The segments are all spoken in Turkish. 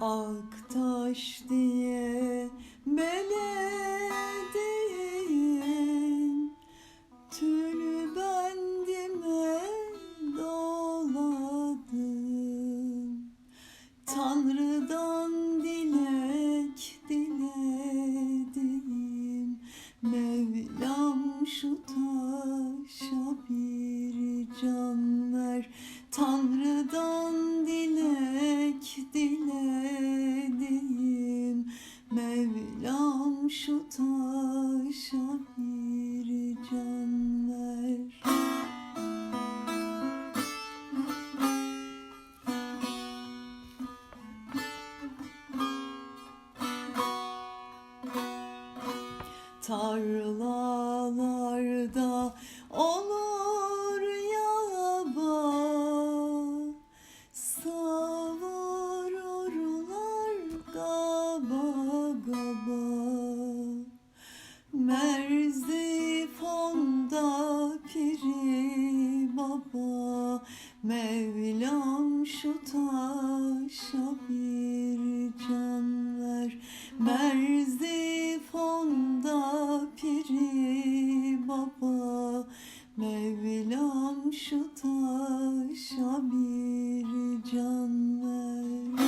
Aktaş diye belediyen Tülü bendime doladım. Tanrı'dan Tarlalarda olur yaba Savururlar gaba gaba. Merzifonda piri baba Mevlam şu taşa bir can ver. Merzifonda piri baba Mevlam şu taşa bir can ver.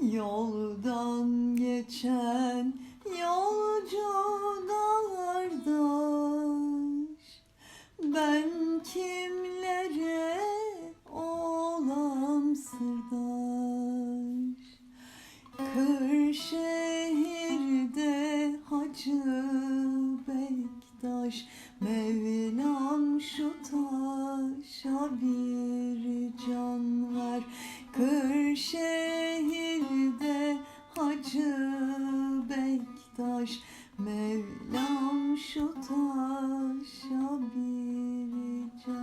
Yoldan geçen sırdaş Kır hacı Bektaş Mevlam şu taşa bir can ver. Kır şehirde hacı Bektaş Mevlam şu taşa bir can